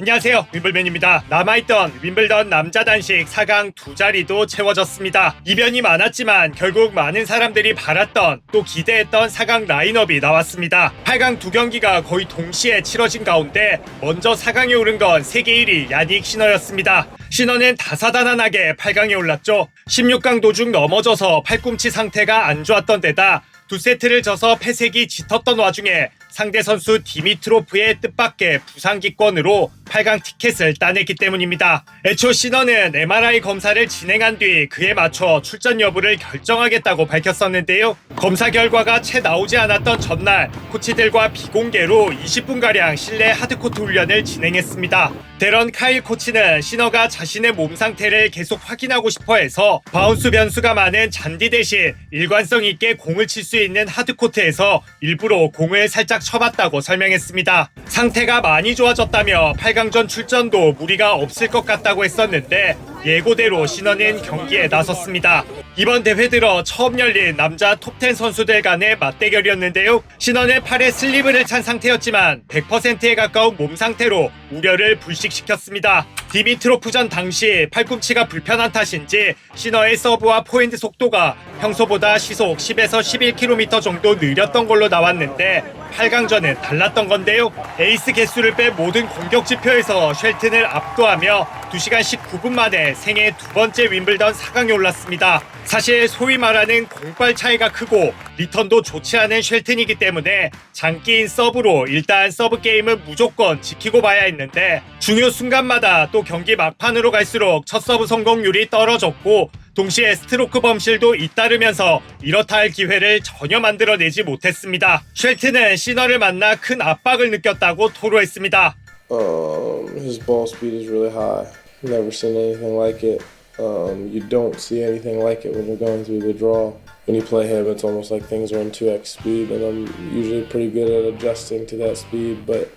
안녕하세요. 윈블맨입니다. 남아있던 윈블던 남자 단식 4강 두 자리도 채워졌습니다. 이변이 많았지만 결국 많은 사람들이 바랐던 또 기대했던 4강 라인업이 나왔습니다. 8강 두 경기가 거의 동시에 치러진 가운데 먼저 4강에 오른 건 세계 1위 야닉 시너였습니다. 신어는 다사다난하게 8강에 올랐죠. 16강 도중 넘어져서 팔꿈치 상태가 안 좋았던 데다 두 세트를 져서 패색이 짙었던 와중에 상대 선수 디미트로프의 뜻밖의 부상기권으로 8강 티켓을 따냈기 때문입니다. 애초 신원은 MRI 검사를 진행한 뒤 그에 맞춰 출전 여부를 결정하겠다고 밝혔었는데요. 검사 결과가 채 나오지 않았던 전날 코치들과 비공개로 20분가량 실내 하드코트 훈련을 진행했습니다. 데런 카일 코치는 신어가 자신의 몸 상태를 계속 확인하고 싶어 해서 바운스 변수가 많은 잔디 대신 일관성 있게 공을 칠 수 있는 하드코트에서 일부러 공을 살짝 쳐봤다고 설명했습니다. 상태가 많이 좋아졌다며 8강전 출전도 무리가 없을 것 같다고 했었는데 예고대로 신원은 경기에 나섰습니다. 이번 대회 들어 처음 열린 남자 톱10 선수들 간의 맞대결이었는데요. 신원은 팔에 슬리브를 찬 상태였지만 100%에 가까운 몸 상태로 우려를 불식시켰습니다. 디미트로프 전 당시 팔꿈치가 불편한 탓인지 신어의 서브와 포핸드 속도가 평소보다 시속 10에서 11km 정도 느렸던 걸로 나왔는데 8강전은 달랐던 건데요. 에이스 개수를 뺀 모든 공격 지표에서 쉘튼을 압도하며 2시간 19분 만에 생애 두 번째 윈블던 4강에 올랐습니다. 사실 소위 말하는 공빨 차이가 크고 리턴도 좋지 않은 쉘튼이기 때문에 장기인 서브로 일단 서브 게임은 무조건 지키고 봐야 했는데 중요 순간마다 또 경기 막판으로 갈수록 첫 서브 성공률이 떨어졌고 동시에 스트로크 범실도 잇따르면서 이렇다 할 기회를 전혀 만들어내지 못했습니다. 쉘튼은 시너를 만나 큰 압박을 느꼈다고 토로했습니다. Um, his ball speed is really high. Never seen anything like it. Um, you don't see anything like it when you're going through the draw. When you play him, it's almost like things are in 2x speed, and I'm usually pretty good at adjusting to that speed. But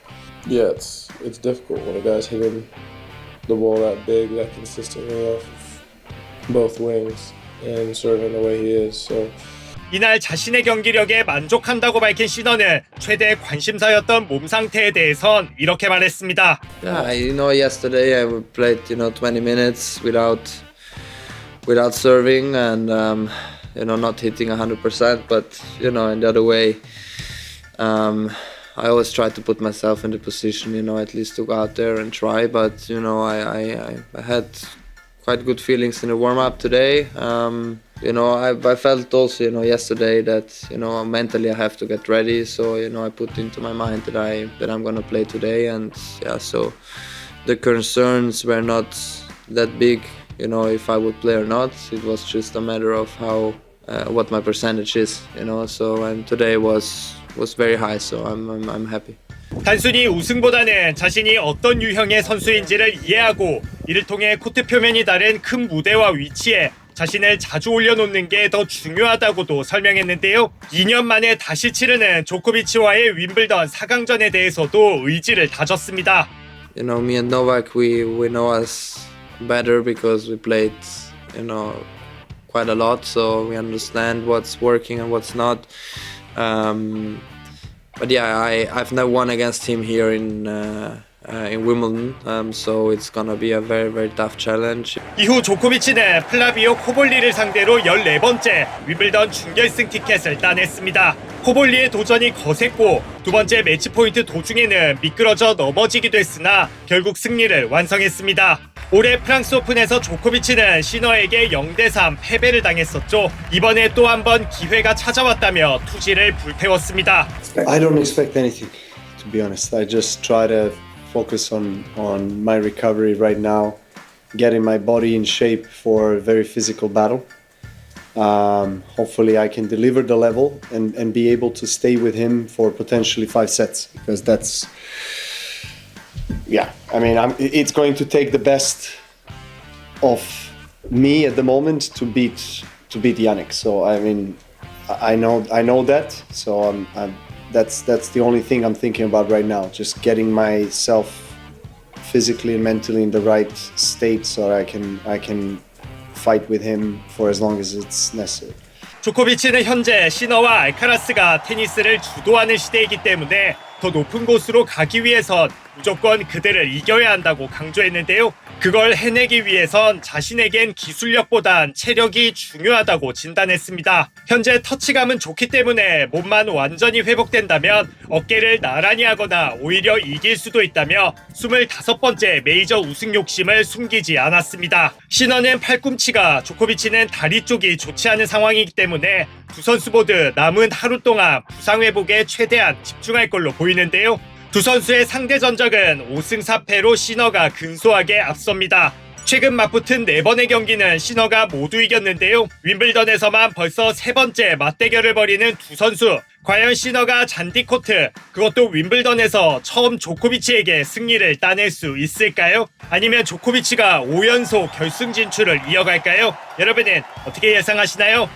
yeah, it's it's difficult when a guy's hitting the ball that big, that consistently off both wings, and serving the way he is. So. 이날 자신의 경기력에 만족한다고 밝힌 시너는 최대 관심사였던 몸 상태에 대해선 이렇게 말했습니다. Yeah, you know, yesterday I played, you know, 20 minutes without without serving and um, you know not hitting 100%. But you know, in the other way, um, I always try to put myself in the position, you know, at least to go out there and try. But you know, I I, I, had quite good feelings in the warm up today. Um, you know, I, I felt also, you know, yesterday that you know mentally I have to get ready. So you know, I put into my mind that I that I'm gonna play today, and yeah, so the concerns were not that big. You know, if I would play or not, it was just a matter of how what my percentage is. You know, so and today was was very high, so I'm I'm, I'm happy. 단순히 우승보다는 자신이 어떤 유형의 선수인지를 이해하고 이를 통해 코트 표면이 다른 큰 무대와 위치에 자신을 자주 올려놓는 게 더 중요하다고도 설명했는데요. 2년 만에 다시 치르는 조코비치와의 윈블던 4강전에 대해서도 의지를 다졌습니다. you know, me and Novak, we we know us better because we played, you know, quite a lot, so we understand what's working and what's not. Um, but yeah, I I've never won against him here in. Uh, uh, in Wimbledon, um, so it's gonna be a very very tough challenge. 이후 조코비치는 플라비오 코볼리를 상대로 14번째 윈블던 준결승 티켓을 따냈습니다. 코볼리의 도전이 거셌고 두 번째 매치 포인트 도중에는 미끄러져 넘어지기도 했으나 결국 승리를 완성했습니다. 올해 프랑스 오픈에서 조코비치는 시너에게 0대3 패배를 당했었죠. 이번에 또 한 번 기회가 찾아왔다며 투지를 불태웠습니다. I don't expect anything, to be honest. I just try to focus on on my recovery right now, getting my body in shape for a very physical battle. Um, hopefully, I can deliver the level and, and be able to stay with him for potentially five sets because that's, yeah. I mean, I'm, it's going to take the best of me at the moment to beat to beat Yannick. So I mean, I I know I know that. So I'm, I'm that's that's the only thing I'm thinking about right now. Just getting myself physically and mentally in the right state so I can I can fight with him for as long as it's necessary. 조코비치는 현재 시너와 알카라스가 테니스를 주도하는 시대이기 때문에 더 높은 곳으로 가기 위해선 무조건 그들을 이겨야 한다고 강조했는데요. 그걸 해내기 위해선 자신에겐 기술력보단 체력이 중요하다고 진단했습니다. 현재 터치감은 좋기 때문에 몸만 완전히 회복된다면 어깨를 나란히 하거나 오히려 이길 수도 있다며 25번째 메이저 우승 욕심을 숨기지 않았습니다. 신어는 팔꿈치가 조코비치는 다리 쪽이 좋지 않은 상황이기 때문에 두 선수 모두 남은 하루 동안 부상 회복에 최대한 집중할 걸로 보이는데요. 두 선수의 상대 전적은 5승 4패로 시너가 근소하게 앞섭니다. 최근 맞붙은 네 번의 경기는 시너가 모두 이겼는데요. 윈블던에서만 벌써 세 번째 맞대결을 벌이는 두 선수. 과연 시너가 잔디 코트, 그것도 윈블던에서 처음 조코비치에게 승리를 따낼 수 있을까요? 아니면 조코비치가 5연속 결승 진출을 이어갈까요? 여러분은 어떻게 예상하시나요?